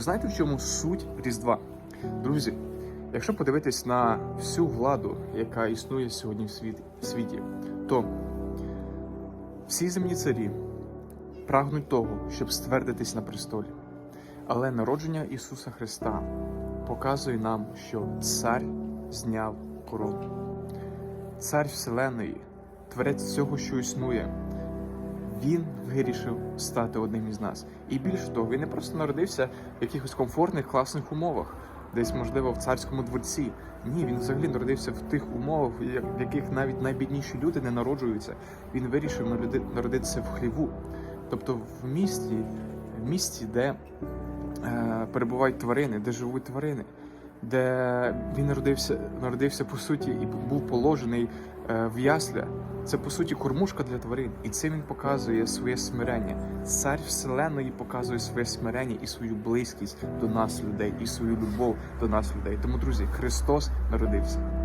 Знаєте, в чому суть Різдва? Друзі, якщо подивитись на всю владу, яка існує сьогодні в світі, то всі земні царі прагнуть того, щоб ствердитись на престолі. Але народження Ісуса Христа показує нам, що цар зняв корону. Цар Вселеної, творець всього, що існує, він вирішив стати одним із нас. І більше того, він не просто народився в якихось комфортних, класних умовах, десь, можливо, в царському дворці. Ні, він взагалі народився в тих умовах, в яких навіть найбідніші люди не народжуються. Він вирішив народи- народитися в хліву, тобто в місті, в місті, де е, перебувають тварини, де живуть тварини, де він народився, народився по суті і був положений е, в ясля. Це по суті кормушка для тварин, і цим він показує своє смирення. Цар вселеної показує своє смирення і свою близькість до нас, людей, і свою любов до нас, людей. Тому, друзі, Христос народився.